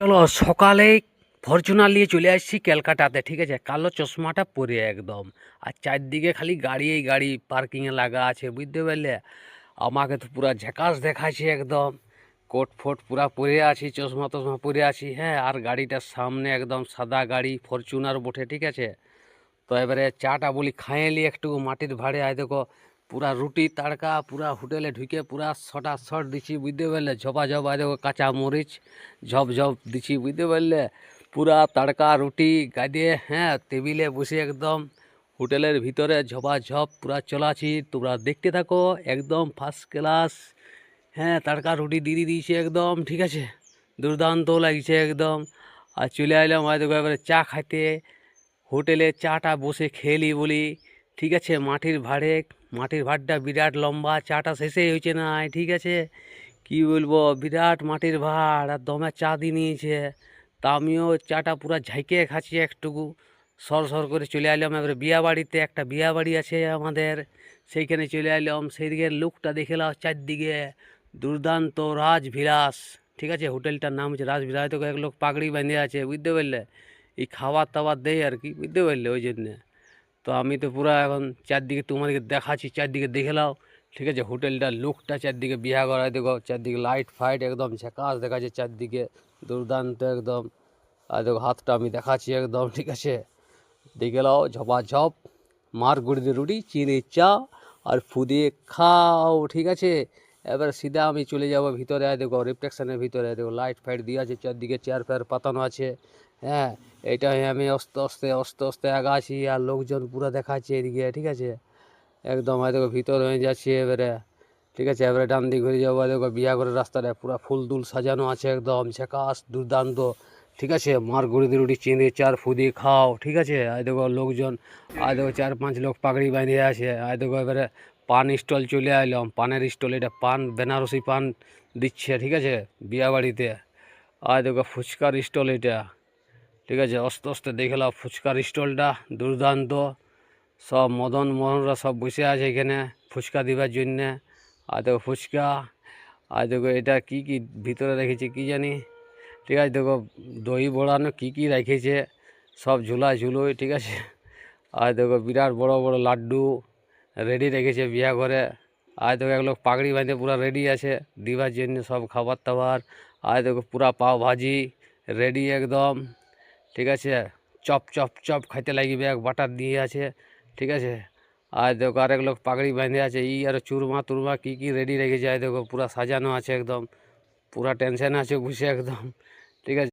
চলো সকালে ফরচুনার নিয়ে চলে আসছি ক্যালকাটাতে, ঠিক আছে? কালো চশমাটা পরে একদম। আর চারদিকে খালি গাড়ি, এই গাড়ি, পার্কিংয়ে লাগা আছে, বুঝতে পারলে? আমাকে তো পুরা ঝাকাস দেখাচ্ছে একদম। কোট ফোট পুরা পরে আছি, চশমা টশমা পরে আছি হ্যাঁ? আর গাড়িটার সামনে একদম সাদা গাড়ি, ফরচুনার বটে, ঠিক আছে? তো এবারে চাটা বলি খাইলি একটু মাটির ভাড়ে, আয় দেখো। পুরা রুটি, তাড়কা, পুরা হোটেলে ঢুকে পুরা শটা শট দিছি, বুঝতে পারলে? ঝপা ঝপ আয় দেখো কাঁচা মরিচ, ঝপ ঝপ দিছি, বুঝতে পারলে? পুরা তাড়কা, রুটি, গাদে হ্যাঁ টেবিলে বসে একদম হোটেলের ভিতরে ঝপা ঝপ পুরা চলাছি। তোমরা দেখতে থাকো, একদম ফার্স্ট ক্লাস হ্যাঁ তাড়কা, রুটি দিয়ে দিয়েছে একদম, ঠিক আছে? দুর্দান্ত লাগছে একদম। আর চলে আইলাম হয়তো এবারে চা খাইতে। হোটেলে চাটা বসে খেলি বলি। ঠিক আছে, মাটির ভাড়ে, মাটির ভাড়টা বিরাট লম্বা, চাটা শেষেই হয়েছে না, ঠিক আছে? কি বলব, বিরাট মাটির ভাড় আর দমে চা দিয়ে নিয়েছে। তা আমিও চাটা পুরো ঝাঁকে খাচ্ছি একটুকু। সর সর করে চলে এলাম, এবারে বিয়া বাড়িতে একটা বিয়া বাড়ি আছে আমাদের। সেইখানে চলে এলাম সেইদিকে লুকটা দেখলাম চারদিকে। দুর্দান্ত রাজবিলাস ঠিক আছে? হোটেলটার নাম হচ্ছে রাজবিলাস হয়তো এক লোক পাগড়ি বেঁধে আছে, বুঝতে পারলে? এই খাবার টাবার দেয় আর কি, বুঝতে পারলে ওই জন্যে। তো আমি তো পুরো এখন চারদিকে তোমাদেরকে দেখাচ্ছি, চারদিকে দেখে নাও। ঠিক আছে? হোটেলটা, লুকটা চারদিকে বিয়া করা দেখো, চারদিকে লাইট ফাইট একদম ঝাকাস দেখাচ্ছে চারদিকে, দুর্দান্ত একদম। আর দেখো, হাতটা আমি দেখাচ্ছি একদম, ঠিক আছে? দেখে নাও, ঝপাঝপ, মার গুড়ি দিয়ে রুটি, চিনি, চা আর ফুদিয়ে খাও, ঠিক আছে? এবার সিধা আমি চলে যাব ভিতরে দেখো রিফ্লেকশনের ভিতরে দেখো লাইট ফাইট দিয়ে আছে, চারদিকে চেয়ার ফেয়ার পাতানো আছে। হ্যাঁ এইটাই আমি আস্তে আস্তে আস্তে আস্তে আগাছি আর লোকজন পুরো দেখাচ্ছে এদিকে, ঠিক আছে? একদম হয়তো ভিতর হয়ে যাচ্ছে এবারে, ঠিক আছে? এবারে ডান দিক ঘুরে যাব, দেখো বিয়া করে রাস্তাটা পুরো ফুল দুল সাজানো আছে একদম, ঝাকাস, দুর্দান্ত, ঠিক আছে? মার গুড়ি রুটি চিনি চার ফুদি খাও, ঠিক আছে? আর দেখো লোকজন আর দেখো চার পাঁচ লোক পাগড়ি বাঁধে আছে আর দেখো এবারে পান স্টল চলে এলাম পানের স্টল এটা পান, বেনারসি পান দিচ্ছে, ঠিক আছে? বিয়া বাড়িতে আর দেখো ফুচকার স্টল এটা। ঠিক আছে আস্তে আস্তে দেখলাম ফুচকার স্টলটা, দুর্দান্ত। সব মদন মোহনরা সব বসে আছে এখানে ফুচকা দিবার জন্যে। আর দেখো ফুচকা, আর দেখো এটা কি কি ভিতরে রেখেছে কি জানি? ঠিক আছে, দেখো দই বড়ানো কী কী রেখেছে, সব ঝুলা ঝুলোই, ঠিক আছে। আর দেখো বিরাট বড় বড় লাড্ডু রেডি রেখেছে বিয়া করে আর দেখো এক লোক পাগড়ি বাঁধে, পুরো রেডি আছে দিবার জন্য সব খাবার দাবার আর দেখো পুরা পাও ভাজি রেডি একদম। ঠিক আছে চপ চপ চপ খাইতে লাগবে এক বাটার দিয়ে আছে ঠিক আছে আর দেখো আরেক লোক পাগড়ি বেঁধে আছে ই আর চুরমা তুরমা কী কী রেডি রেখেছে আর দেখো পুরা সাজানো আছে একদম পুরা টেনশন আছে বসে একদম ঠিক আছে